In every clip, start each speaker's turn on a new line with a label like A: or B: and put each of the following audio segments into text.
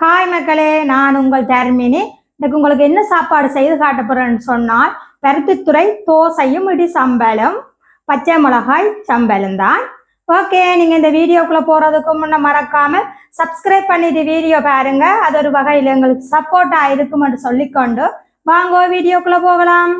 A: Hi மக்களே. நான் உங்கள் தர்மினி. இன்னைக்கு உங்களுக்கு என்ன சாப்பாடு செய்து காட்ட போறேன்னு சொன்னால் பருத்தித்துறை தோசையும் இடி சம்பளம் பச்சை மிளகாய் சம்பளம் தான். ஓகே நீங்க இந்த வீடியோக்குள்ள போறதுக்கு முன்ன மறக்காம சப்ஸ்கிரைப் பண்ணிட்டு வீடியோ பாருங்க. அது ஒரு வகையில் எங்களுக்கு சப்போர்ட்டா இருக்கும்னு சொல்லிக்கொண்டு வாங்க வீடியோக்குள்ள போகலாம்.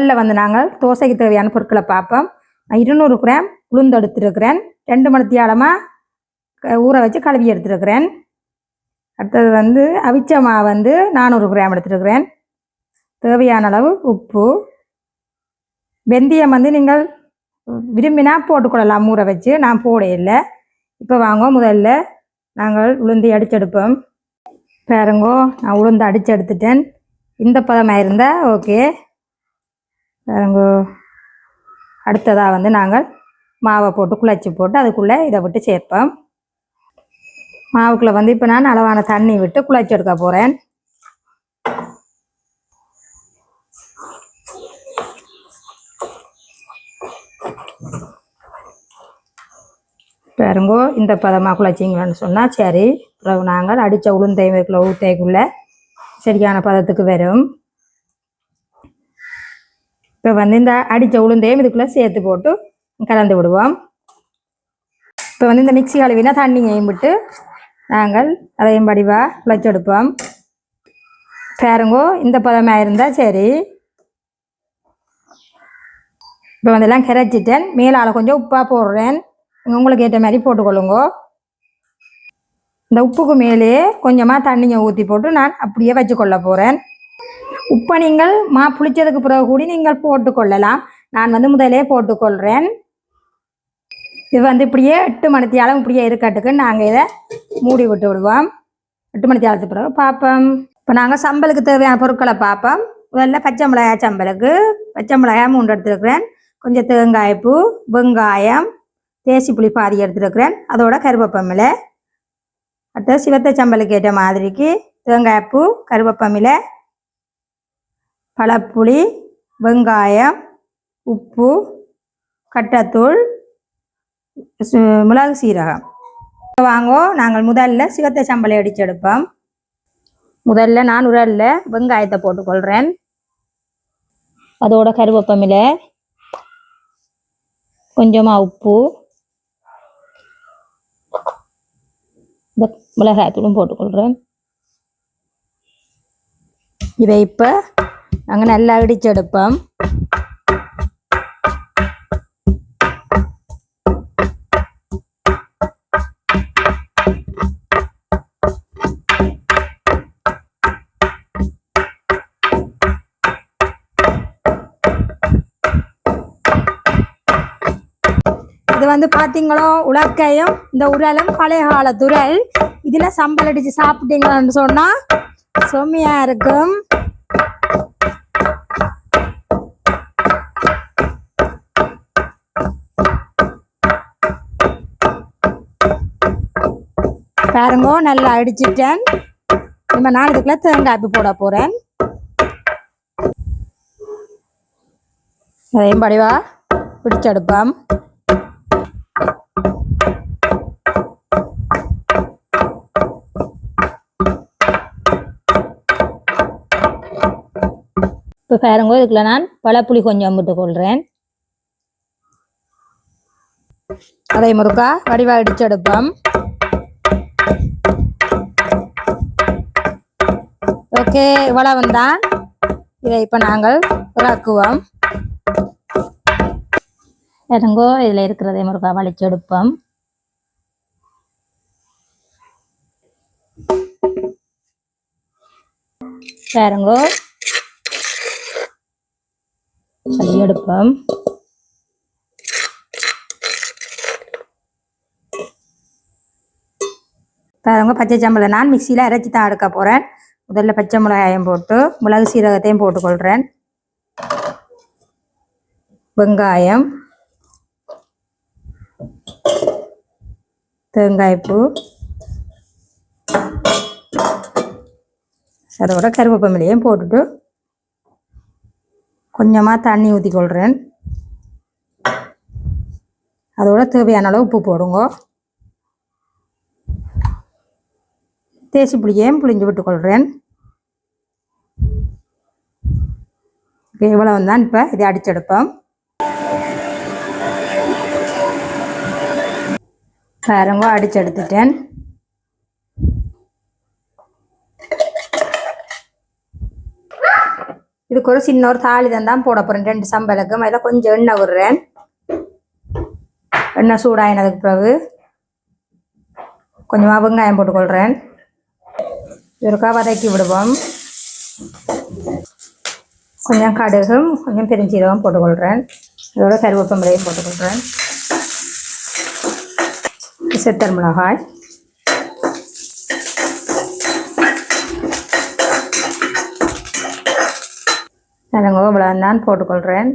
A: முதல்ல வந்து நாங்கள் தோசைக்கு தேவையான பொருட்களை பார்ப்போம். நான் இருநூறு கிராம் உளுந்து எடுத்துருக்கிறேன். ரெண்டு மணித்தியாலமாக ஊற வச்சு கழுவி எடுத்துருக்கிறேன். அடுத்தது வந்து அவிச்ச மா வந்து நானூறு கிராம் எடுத்துருக்கிறேன். தேவையான அளவு உப்பு. வெந்தயம் வந்து நீங்கள் விரும்பினா போட்டுக்கொள்ளலாம். ஊற வச்சு நான் போட இல்லை. இப்போ வாங்க முதல்ல நாங்கள் உளுந்து அடிச்செடுப்போம். பாருங்கோ நான் உளுந்து அடிச்சு எடுத்துட்டேன் இந்த பதமாக இருந்தால் ஓகே. அடுத்ததாக வந்து நாங்கள் மாவை போட்டு குழச்சி போட்டு அதுக்குள்ளே இதை விட்டு சேர்ப்போம். மாவுக்குள்ளே வந்து இப்போ நான் அளவான தண்ணி விட்டு குழச்சி எடுக்க போகிறேன் பாருங்கோ இந்த பதமாக குழச்சிங்கன்னு சொன்னால் சரி. பிறகு நாங்கள் அடித்த உளுந்தைக்குள்ளே ஊத்தைக்குள்ளே சரியான பதத்துக்கு வரும். இப்போ வந்து இந்த அடித்த உளுந்தையும் இதுக்குள்ளே சேர்த்து போட்டு கலந்து விடுவோம். இப்போ வந்து இந்த மிக்ஸி கழுவினா தண்ணியையும் விட்டு நாங்கள் அதையும் வடிவாக குழைச்செடுப்போம் பாருங்கோ இந்த பதமாக இருந்தால் சரி. இப்போ வந்து எல்லாம் கரைச்சிட்டேன். மேலால் கொஞ்சம் உப்பாக போடுறேன். உங்களுக்கு ஏற்ற மாதிரி போட்டுக்கொள்ளுங்கோ. இந்த உப்புக்கு மேலேயே கொஞ்சமாக தண்ணியை ஊற்றி போட்டு நான் அப்படியே வச்சு கொள்ள போகிறேன் உப்பை நீங்கள் மா புளிச்சதுக்கு பிறகு கூடி நீங்கள் போட்டுக்கொள்ளலாம். நான் வந்து முதலே போட்டுக்கொள்கிறேன் இது வந்து இப்படியே எட்டு மணித்தியாலம் இப்படியே இருக்கட்டுக்கு நாங்கள் இதை மூடி விட்டு விடுவோம். எட்டு மணித்தியாலத்துக்கு பிறகு பார்ப்போம். இப்போ நாங்கள் சம்பலுக்கு தேவையான பொருட்களை பார்ப்போம். முதல்ல பச்சை மிளகாய் சம்பலுக்கு. பச்சை மிளகாய் மூன்று எடுத்துருக்கிறேன். கொஞ்சம் தேங்காய்ப்பூ வெங்காயம் தேசி புளி பாதி எடுத்துருக்கிறேன். அதோட கருவேப்பமில. அடுத்து சிவத்த சம்பலுக்கு ஏற்ற மாதிரிக்கு தேங்காய்ப்பூ கருவேப்பமிலை பழப்புளி வெங்காயம் உப்பு கட்டத்தூள் சு- மிளகு சீரகம். வாங்கோ நாங்கள் முதல்ல சிவத்த சம்பளை அடித்து எடுப்போம் முதல்ல நான் உரல்ல வெங்காயத்தை போட்டுக்கொள்கிறேன் அதோட கருவேப்பமில கொஞ்சமாக உப்பு மிளகாயத்தூளும் போட்டுக்கொள்கிறேன் இதை இப்போ நாங்கள் நல்லா இடிச்செடுப்போம் இது வந்து பார்த்தீங்களோ உலக்கையும் இந்த உரலும் பழைய கால துரல் இதில் சம்பல் அடித்து சாப்பிட்டீங்கன்னு சொன்னால் செம்மையாக இருக்கும் பாருங்க நல்லா அடிச்சிட்டேன். நம்ம நான் இதுக்குள்ள தேங்காய் போட போறேன். அதையும் படிவா பிடிச்செடுப்பாம். இப்போ பாருங்க இதுக்குள்ள நான் பழப்புளி கொஞ்சம் விட்டு கொள்றேன். அதை முறுக்கா வடிவா இடிச்செடுப்போம். ஓகே இவ்வளவு தான் இதை இப்போ நாங்கள் உருவாக்குவோம் இறங்கோ இதில் இருக்கிறதை முருகா வலிச்செடுப்போம் பாருங்கோ வலி எடுப்போம். பாருங்க பச்சை சம்பளை நான் மிக்சியில் அரைச்சி தான் அடுக்க போகிறேன் முதல்ல பச்சை மிளகாயம் போட்டு மிளகு சீரகத்தையும் போட்டுக்கொள்கிறேன் வெங்காயம். தேங்காய்ப்பூ அதோட கருவேப்பமிலையும் போட்டுட்டு கொஞ்சமாக தண்ணி ஊற்றி கொள்கிறேன் அதோட தேவையான அளவு உப்பு போடுங்க. தேசி புளியையும் புளிஞ்சு விட்டுக்கொள்கிறேன் இவ்வளவு தான் இப்போ இதை அடிச்செடுப்போம். பாருங்க அடிச்செடுத்துட்டேன். இதுக்கு ஒரு சின்ன ஒரு தாளி தான் போட போகிறேன் ரெண்டு சம்பளுக்கும். அதில் கொஞ்சம் எண்ணெய் விடுறேன் எண்ணெய் சூடாயினதுக்கு பிறகு கொஞ்சமாக வெங்காயம் போட்டுக்கொள்கிறேன் முருகா வதக்கி விடுவோம் கொஞ்சம் கடுகும் கொஞ்சம் பெருஞ்சீரகம் போட்டுக்கொள்கிறேன் இதோட கருவேப்பமிலையும் போட்டுக்கொள்கிறேன் சித்தர் மிளகாய் எனக்கு இவ்வளோ தான் போட்டுக்கொள்கிறேன்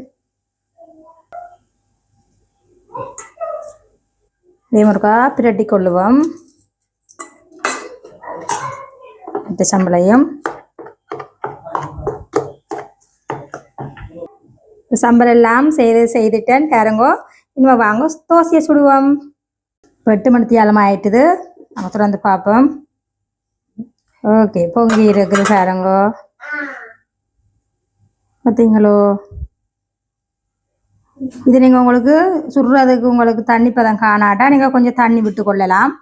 A: இதே முருகா பிரட்டி கொள்ளுவோம் இந்த சம்பளையும் சம்பளம் எல்லாம் செய்து செய்துட்டேன். பாருங்கோ இனிமே வாங்க தோசையை சுடுவோம். இப்போ எட்டு மணித்தி ஆயிட்டுது. நாங்கள் தொடர்ந்து பார்ப்போம். ஓகே பொங்கி இருக்குது பாருங்கோ. பார்த்தீங்களோ? இது நீங்கள் உங்களுக்கு சுடுறதுக்கு உங்களுக்கு தண்ணி பதம் காணாட்டா. நீங்கள் கொஞ்சம் தண்ணி விட்டு கொள்ளலாம்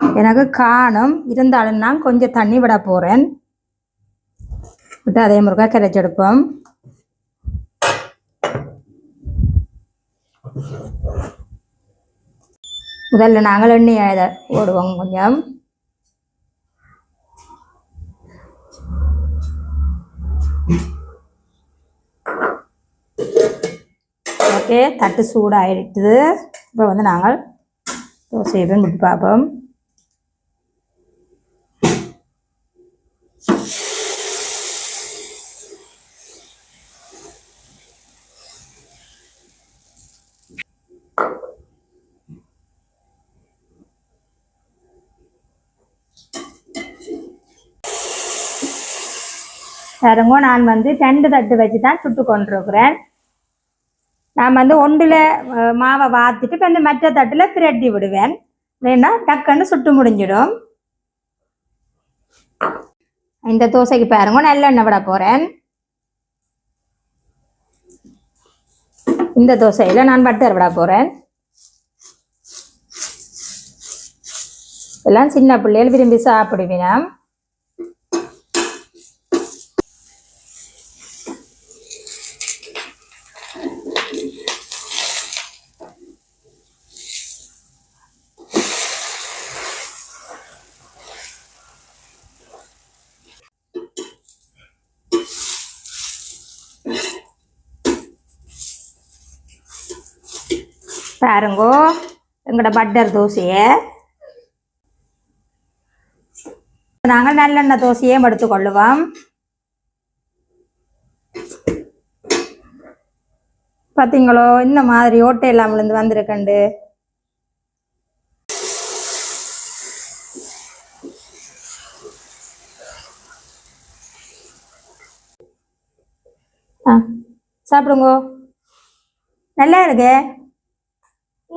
A: எனக்கு காணும். இருந்தாலும் நான் கொஞ்சம் தண்ணி விட போகிறேன் விட்டு அதே முருகா கரைச்செடுப்போம் முதல்ல நாங்கள் எண்ணெய் ஓடுவோம் கொஞ்சம். ஓகே தட்டு சூடாகிடுது இப்போ வந்து நாங்கள் தோசையை விட்டு பார்ப்போம். பாருங்க நான் வந்து ரெண்டு தட்டு வச்சு தான் சுட்டு கொண்டிருக்கிறேன். நான் வந்து ஒன்றில் மாவை வாத்துட்டு இப்போ இந்த மற்ற தட்டில் பிரட்டி விடுவேன். இல்லைன்னா டக்குன்னு சுட்டு முடிஞ்சிடும். இந்த தோசைக்கு பாருங்க நல்லெண்ணெய் விட போகிறேன் இந்த தோசையில் நான் பட்டர் விட போகிறேன் எல்லாம் சின்ன பிள்ளைகள் விரும்பி சாப்பிடுவினா. பாருங்கோ. எங்களோட பட்டர் தோசையை. நாங்கள் நல்லெண்ணெய் தோசையும் எடுத்துக்கொள்ளுவோம். பார்த்தீங்களோ இந்த மாதிரி ஓட்டை இல்லாமலேருந்து வந்திருக்கண்டு. ஆ சாப்பிடுங்கோ. நல்லா இருக்கு?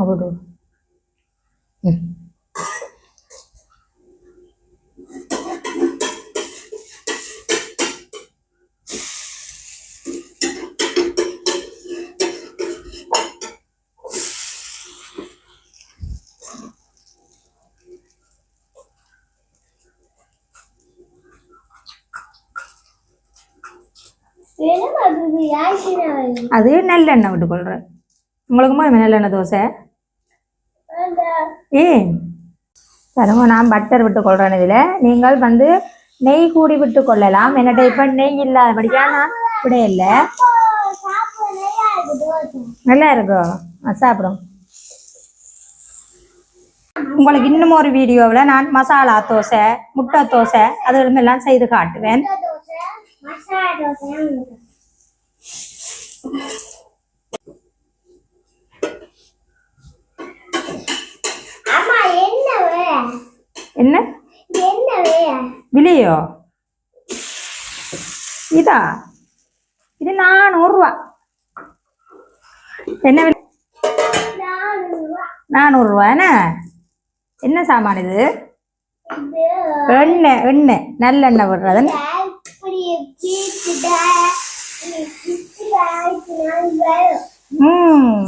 B: അങ്ങോട്ട് അത്. തന്നെ
A: അല്ല എണ്ണ വിട്ടുകൊള്ളു உங்களுக்கு மாதிரி நல்ல எண்ணெய்
B: தோசை
A: ஏன் பாருங்க நான் பட்டர் விட்டு கொள்றேன் இதில். நீங்கள் வந்து நெய் கூடி விட்டு கொள்ளலாம் என்னட்ட இப்போ நெய் இல்லாதபடியா நான் விட இல்லை. நல்லா இருக்கும் சாப்பிடும். உங்களுக்கு இன்னும் ஒரு வீடியோவில் நான் மசாலா தோசை முட்டை தோசை அதுகளும் எல்லாம் செய்து காட்டுவேன்
B: முட்டை தோசை மசாலா தோசை அம்மா என்ன வே
A: என்ன
B: என்ன வே
A: விலையோ இதா இது நானூறுரூவா என்ன விலை நானூறுரூவா என்ன என்ன சாமான் இது எண்ணெய் எண்ணெய் நல்லெண்ணெய் விடுறது ம்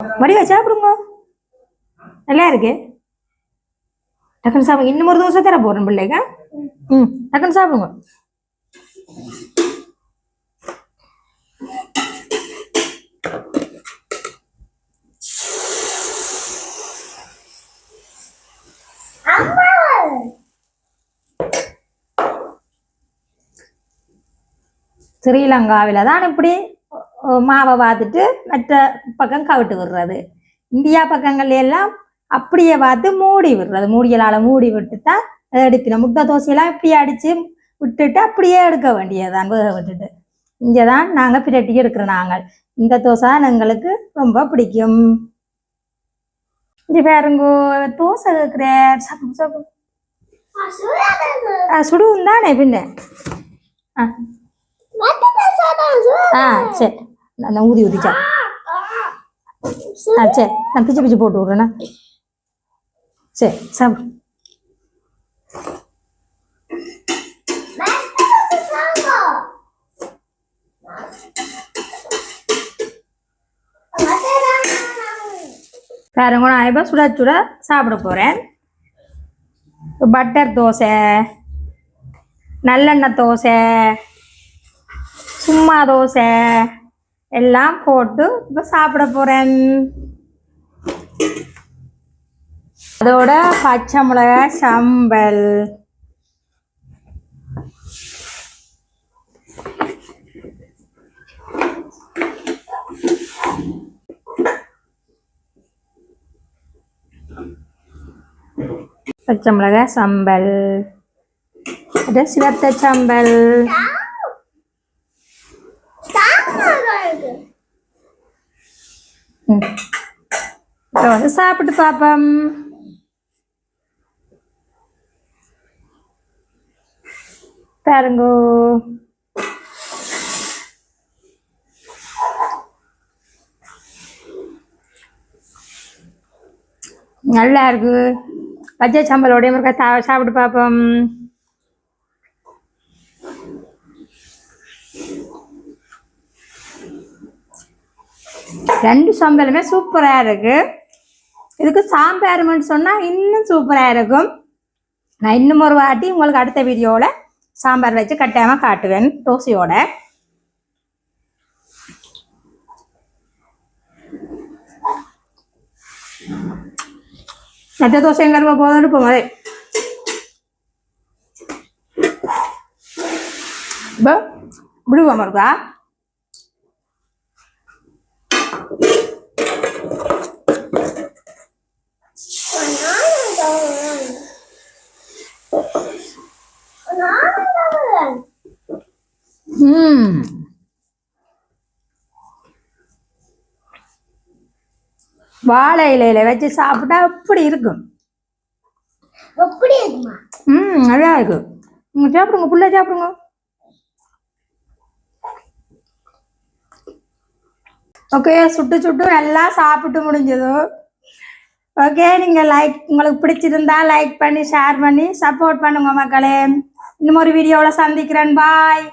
A: வடிவா சாப்பிடுங்க நல்லா இருக்கு டக்குன்னு சாப்பிடுங்க இன்னும் ஒரு தோசை தர போறேன் பிள்ளைங்க ம். டக்குன்னு சாப்பிடுங்க. ஸ்ரீலங்காவில் தான் இப்படி மாவை பார்த்துட்டு மற்ற பக்கம் கவிட்டு விடுறது. இந்தியா பக்கங்கள்ல எல்லாம் அப்படியே பார்த்து மூடி விடுறது. மூடியலால் மூடி விட்டு தான் எடுக்கணும் முட்டை தோசையெல்லாம் இப்படி அடித்து விட்டுட்டு அப்படியே எடுக்க வேண்டியதுதான். வேக விட்டுட்டு. இங்கே தான் நாங்கள் பிரட்டி எடுக்கிறோம் நாங்கள். இந்த தோசை தான் எங்களுக்கு ரொம்ப பிடிக்கும். இங்கே பாருங்கோ தோசை கேட்குற சாப்பிடு சாப்பிடு ஆ, சுடுவும் தானே பின்ன? ஆ. ஆ சரி. நான் ஊதி ஊதிச்சா. ஆ சரி. நான் பிச்சு பிச்சு போட்டு விட்றேண்ணா சரி சாப்பிடு. பாருங்க கூட இப்போ சுட சுட சாப்பிட போகிறேன் பட்டர் தோசை நல்லெண்ணெய் தோசை சும்மா தோசை எல்லாம் போட்டு இப்போ சாப்பிட போகிறேன் அதோட பச்சை மிளகாய் சம்பல். பச்சை மிளகாய் சம்பல். அது சிவத்த சம்பல். இப்போ வந்து சாப்பிட்டு பார்ப்போம். பாருங்கோ. நல்லா இருக்கு. பச்சை சாம்பலோடைய முருக்கா சா- சாப்பிட்டு பார்ப்போம் ரெண்டு சாம்பலுமே சூப்பராக இருக்கு. இதுக்கு சாம்பாருன்னு சொன்னால் இன்னும் சூப்பராக இருக்கும். நான் இன்னும் ஒரு வாட்டி உங்களுக்கு அடுத்த வீடியோவில் சாம்பார் வச்சு கட்டாயமாக காட்டுவேன் தோசையோட. மற்ற தோசை எங்க போதும் இப்போ மாதிரி இப்போ விடுவோம் இருக்கா ம் வாழை இலையில வச்சு சாப்பிட்டா அப்படி இருக்கும்?
B: எப்படி இருக்குமா?
A: ம் நல்லா இருக்கு நீங்க சாப்பிடுங்க புள்ள சாப்பிடுங்க. ஓகே சுட்டு சுட்டு நல்லா சாப்பிட்டு முடிஞ்சது ஓகே நீங்கள் லைக் உங்களுக்கு பிடிச்சிருந்தா லைக் பண்ணி ஷேர் பண்ணி சப்போர்ட் பண்ணுங்க மக்களே. இன்னும் ஒரு வீடியோவில் சந்திக்கிறேன். பாய்